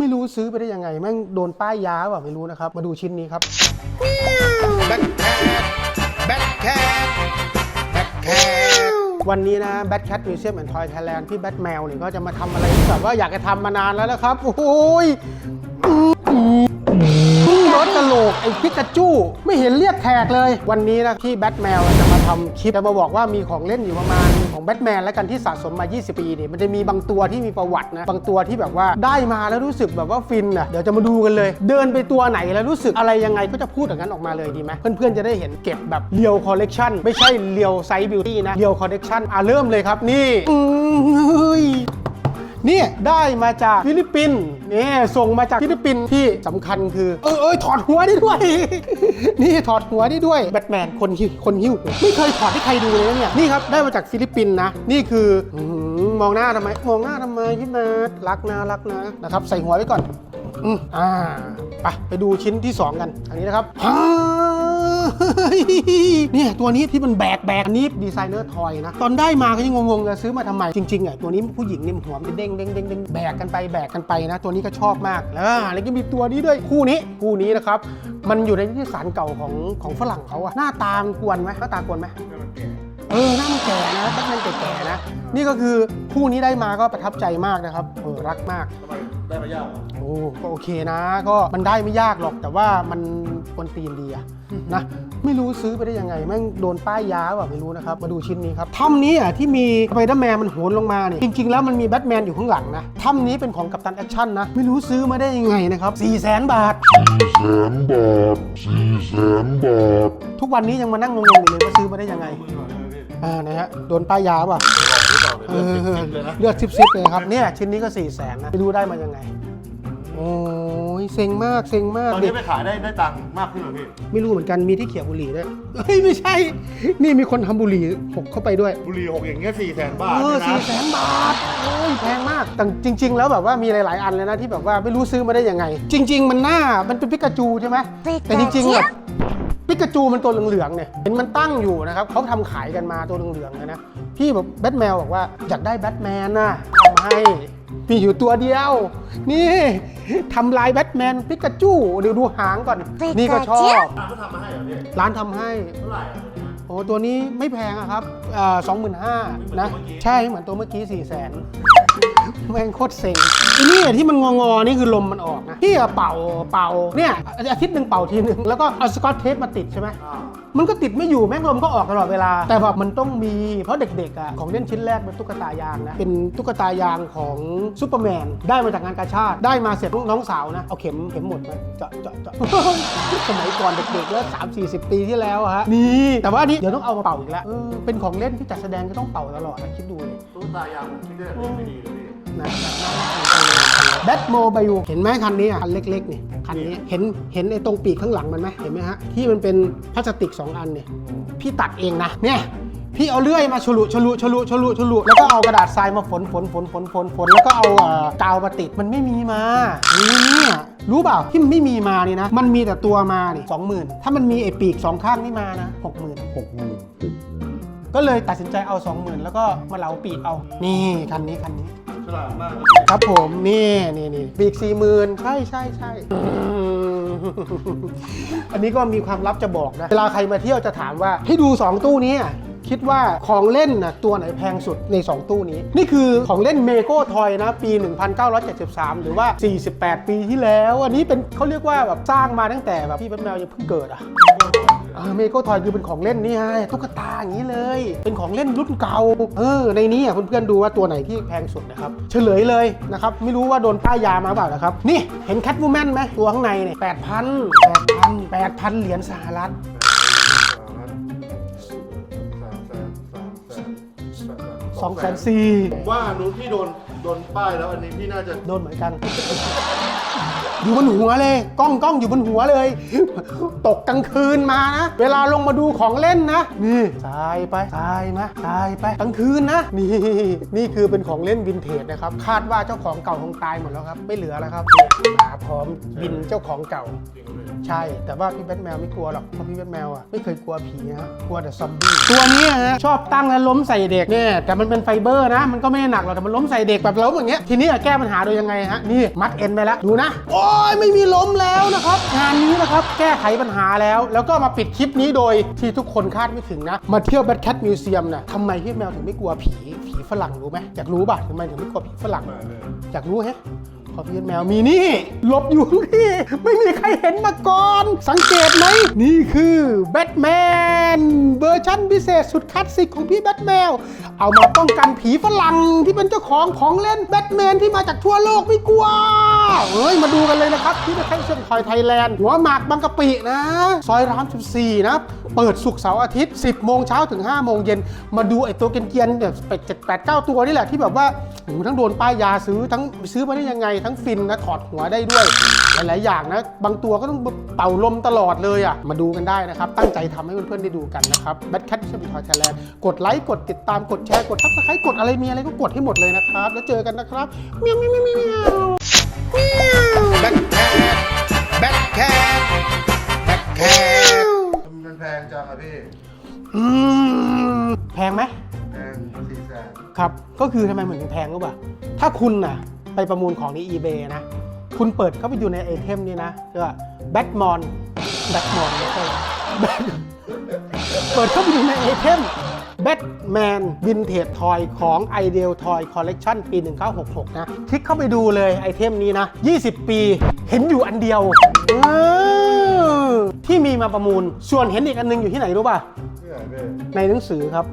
ไม่รู้ซื้อไปได้ยังไง แม่งโดนป้ายยาเปล่าไม่รู้นะครับ มาดูชิ้นนี้ครับ แบทแคทแบทแคทแบทแคทวันนี้นะ Bad Cat Museum and Toy Thailand ที่ Bat แมวเนี่ยก็จะมาทำอะไรที่แบบว่าอยากจะทำมานานแล้วนะครับ โอ้โหยรถกระ โหลกไอ้พิกาจูไม่เห็นเรียกแขกเลย วันนี้นะที่แบทแมวจะมาทำคลิปจะมาบอกว่ามีของเล่นอยู่ประมาณของแบทแมนแล้วกันที่สะสมมา 20 ปีเนี่ยมันจะมีบางตัวที่มีประวัตินะบางตัวที่แบบว่าได้มาแล้วรู้สึกแบบว่าฟินอะเดี๋ยวจะมาดูกันเลย เดินไปตัวไหนแล้วรู้สึกอะไรยังไงก็จะพูดอย่างนั้นออกมาเลยดีไหมเพื่อนๆจะได้เห็นเก็บแบบเรียวคอลเลกชันไม่ใช่เรียวไซส์บิวตี้นะเรียวคอลเลกชันอะเริ่มเลยครับนี่อืมเฮ้ย เนี่ยได้มาจากฟิลิปปินส์นี่ส่งมาจากฟิลิปปินส์ที่สำคัญคือ เออเอยถอดหัวได้ด้วย นี่ถอดหัวได้ด้วยแบทแมนคนหิวคนหิ้วไม่เคยถอดให้ใครดูเลยเนี่ยนี่ครับได้มาจากฟิลิปปินส์นะ นี่คือมองหน้าทำไม มองหน้าทำไมพี่แมทรักนะรักนะนะครับ ใส่หัวไว้ก่อนอืมอ่าไปไปดูชิ้นที่ 2 กัน อันนี้นะครับ เนี่ยตัวนี้ที่มันแบกแบกนี้ดีไซเนอร์ทอยนะ ตอนได้มาก็ยังงงๆเลยซื้อมาทำไม จริงๆอะตัวนี้ผู้หญิงเนี่ยหัวมันเด้งเด้งเด้งเด้งแบกกันไปแบกกันไปนะ ตัวนี้ก็ชอบมากแล้วแล้วก็มีตัวนี้ด้วยคู่นี้คู่นี้นะครับมันอยู่ในนิตยสารเก่าของของฝรั่งเขาอะหน้าตามกวนไหมหน้าตากวนไหมเออหน้ามันแก่นะแบทแมนแก่ๆนะ นี่ก็คือคู่นี้ได้มาก็ประทับใจมากนะครับเออรักมาก ทำไมได้มายากเหรอโอ้ก็โอเคนะ ก็มันได้ไม่ยากหรอกแต่ว่ามันควรตีนดีอะนะ ไม่รู้ซื้อไปได้ยังไง แม่งโดนป้ายยาเปล่าไม่รู้นะครับ มาดูชิ้นนี้ครับถ้ำนี้อะที่มีสไปเดอร์แมนมันโหนลงมาเนี่ยจริง ๆ แล้วมันมีแบทแมนอยู่ข้างหลังนะถ้ำนี้เป็นของกัปตันแอคชั่นนะ ไม่รู้ซื้อมาได้ยังไงนะครับ4 0 0 0 0 0 บาท แสนบาทสี่แสนบาท ทุกวันนี้ยังมานั่งงงๆอยู่เลยว่าซื้อมาได้ยังไงมือก่อนเลยพี่อ่านะฮะโดนป้ายยาเปล่ะหรือ เปล่าเดี๋ยวเอเลือดอติดๆเลยนะเลือดซิบๆเลยครับเนี่ยชิ้นนี้ก็4 0 0 0 0 0นะไม่รู้ได้มายังไง โอ้ยเซ็งมากเซ็งมากตอนเด็นี้กไปขายได้ได้ตังค์มากขึ้นเหรอพี่ไม่รู้เหมือนกันมีที่เขียบุหรี่ด้วยเฮ้ยไม่ใช่ นี่มีคนทำบุหรี่หกเข้าไปด้วย บุหรี่หกอย่างเงี้ยสี่แสนบาทเออเนี่ยสี่นะแสนบาทโอ้ยแพงมาก แต่จริง ๆ แล้วแบบว่ามีหลาย ๆ อันเลยนะที่แบบว่าไม่รู้ซื้อมาได้ยังไง จริง ๆ มันหน้ามันเป็นปิกาจูใช่ไหมแต่จริงๆแบบ ปิกาจูมันตัวเหลืองๆเนี่ยเห็นมันตั้งอยู่นะครับเขาทำขายกันมาตัวเหลืองๆเลยนะพี่แบบแบทแมวบอกว่าอยากได้แบทแมนน่ะทำให้มีอยู่ตัวเดียว นี่ทำลายแบทแมนปิกาจูเดี๋ยวดูหางก่อน นี่ก็ชอบร้านเขาทำมาให้เหรอพี่ร้านทำให้เท่าไหร่อะ โอ้ตัวนี้ไม่แพงอะครับสองหมื่นห้านะ ใช่เหมือนตัวเมื่อกี้สี่แสนแม่งโคตรเซ็งอันนี้ที่มันงองอๆนี่คือลมมันออกนะพี่อะเป่าเป่าเนี่ยอาทิตย์หนึ่งเป่าทีหนึ่งแล้วก็เอาสกอตเทปมาติดใช่ไหมอ่า มันก็ติดไม่อยู่แม่งลมก็ออกตลอดเวลา แต่แบบมันต้องมีเพราะเด็กๆอะของเล่นชิ้นแรกเป็นตุ๊กตายางนะเป็นตุ๊กตายางของซูเปอร์แมนได้มาจากงานกาชาติได้มาเสร็จน้องสาวนะเอาเข็มเข็มหมดมาเจาะเจาะเจาะสมัยก่อนเด็กๆแล้วสามสี่สิบปีที่แล้วอะฮะนี่แต่ว่าอันนี้เดี๋ยวต้องเอามาเป่าอีกแล้วเออเป็นของเล่นที่จัดแสดงก็ต้องเป่าตลอดนะคิดดูเลยตู้ตายางไม่ได้ไม่ดีเลยพี่นะ แบทโมบายเห็นไหมคันนี้อะคันเล็กๆนี่คันนี้เห็นเห็นไอ้ตรงปีกข้างหลังมันไหมเห็นไหมฮะที่มันเป็นพลาสติก 2 อันเนี่ยพี่ตัดเองนะเนี่ยพี่เอาเลื่อยมาฉลุฉลุฉลุฉลุฉลุแล้วก็เอากระดาษทรายมาฝนฝนฝนฝนฝนฝนแล้วก็เอาเอ่อกาวมาติดมันไม่มีมานี่เนี่ยรู้เปล่าที่มันไม่มีมานี่นะ มันมีแต่ตัวมานี่สองหมื่นถ้ามันมีไอ้ปีกสองข้างนี่มานะหกหมื่นหกหมื่นก็เลยตัดสินใจเอาสองหมื่นแล้วก็มาเหลาปีกเอา นี่คันนี้คันนี้ ฉลาดมากครับผมนี่นี่นี่ปีกสี่หมื่นใช่ใช่ใช่อันนี้ก็มีความลับจะบอกนะ เวลาใครมาเที่ยวจะถามว่า ให้ดู 2 ตู้นี้คิดว่าของเล่นนะตัวไหนแพงสุดใน 2 ตู้นี้ นี่คือของเล่นเมโกทอยนะ ปี 1973 หรือว่า 48 ปีที่แล้ว อันนี้เป็นเขาเรียกว่าแบบสร้างมาตั้งแต่แบบพี่แป๊บแมวยังเพิ่งเกิดอะ เมโกทอยคือเป็นของเล่นนี่ไงตุ๊กตาอย่างนี้เลย เป็นของเล่นรุ่นเก่า เออ ในนี้อะเพื่อนๆดูว่าตัวไหนที่แพงสุดนะครับ เฉลยเลยนะครับ ไม่รู้ว่าโดนป้ายยามาเปล่านะครับ นี่เห็นแคทวูแมนไหมตัวข้างในเนี่ยแปดพันแปดพันแปดพันเหรียญสหรัฐสองแสนสี่ผมว่านู้นพี่โดนโดนป้ายแล้วอันนี้พี่น่าจะโดนเหมือนกันโอยู่บนหัวเลย กล้องกล้องอยู่บนหัวเลย ตกกลางคืนมานะ เวลาลงมาดูของเล่นนะ นี่ตายไปตายมาตายไปกลางคืนนะ นี่นี่คือเป็นของเล่นวินเทจนะครับ คาดว่าเจ้าของเก่าคงตายหมดแล้วครับ ไม่เหลือแล้วครับมาพร้อมบินเจ้าของเก่า ใช่ แต่ว่าพี่แบทแมวไม่กลัวหรอกเพราะพี่แบทแมวอะไม่เคยกลัวผีนะกลัวแต่ซอมบี้ตัวนี้ฮะชอบตั้งแล้วล้มใส่เด็กเนี่ยแต่มันเป็นไฟเบอร์นะ มันก็ไม่ได้หนักหรอกแต่มันล้มใส่เด็กแบบล้มอย่างเงี้ยทีนี้อะแก้ปัญหาโดยยังไงฮะนี่มัดเอ็นไปแล้วดูนะโอ้ยไม่มีล้มแล้วนะครับ งานนี้นะครับแก้ไขปัญหาแล้ว แล้วก็มาปิดคลิปนี้โดยที่ทุกคนคาดไม่ถึงนะ มาเที่ยวแบทแคทมิวเซียมนะทำไมพี่แมวถึงไม่กลัวผีผีฝรั่งรู้ไหมอยากรู้ป่ะทำไมถึงไม่กลัวผีฝรั่งอยากรู้ฮะพอพี่แมวมีนี่หลบอยู่ที่ไม่มีใครเห็นมาก่อน สังเกตไหมนี่คือแบทแมนเวอร์ชั่นพิเศษสุดคลาสสิกของพี่แบทแมว เอามาป้องกันผีฝรั่งที่เป็นเจ้าของของเล่นแบทแมนที่มาจากทั่วโลกไม่กลัว เฮ้ยมาดูกันเลยนะครับที่ไทยเชียงทอยไทยแลนด์หัวหมากบางกะปินะ ซอยราม14 นะ เปิดสุกเสาร์อาทิตย์ 10 โมงเช้าถึง 5 โมงเย็น มาดูไอ้ตัวเกียนๆเนี่ยเป็ดเจ็ดแปดเก้าตัวนี่แหละที่แบบว่าโอ้โหทั้งโดนป้ายยาซื้อทั้งซื้อมาได้ยังไง ทั้งฟินนะถอดหัวได้ด้วย หลายๆอย่างนะ บางตัวก็ต้องเป่าลมตลอดเลยอะมาดูกันได้นะครับ ตั้งใจทำให้เพื่อนๆได้ดูกันนะครับแบทแคทเชิมทอยไทยแลนด์กดไลค์กดติดตามกดแชร์กดทักสไครต์กดอะไรมีอะไรก็กดให้หมดเลยนะครับแล้วเจอกันนะครับเมียวเมียวเมียว แบ็คแคทแบ็คแคทแบ็คแคทมันแพงจังอะพี่อืมแพงไหม แพงสี่แสนครับ ก็คือทำไมเหมือนถึงแพงรู้ป่ะ ถ้าคุณน่ะ ไปประมูลของใน eBay นะ คุณเปิดเข้าไปดูในไอเทมนี้นะก็แบทมอนแบทมอนไม่ใช่ Bat- เปิดเข้าไปดูในไอเทม แบทแมนวินเทจทอยของ Ideal Toy Collection ปี 1966 นะ คลิกเข้าไปดูเลยไอเทมนี้นะ 20 ปีเห็นอยู่อันเดียวเออที่มีมาประมูล ส่วนเห็นอีกอันนึงอยู่ที่ไหนรู้ป่ะที่ไหนพี่ในหนังสือครับ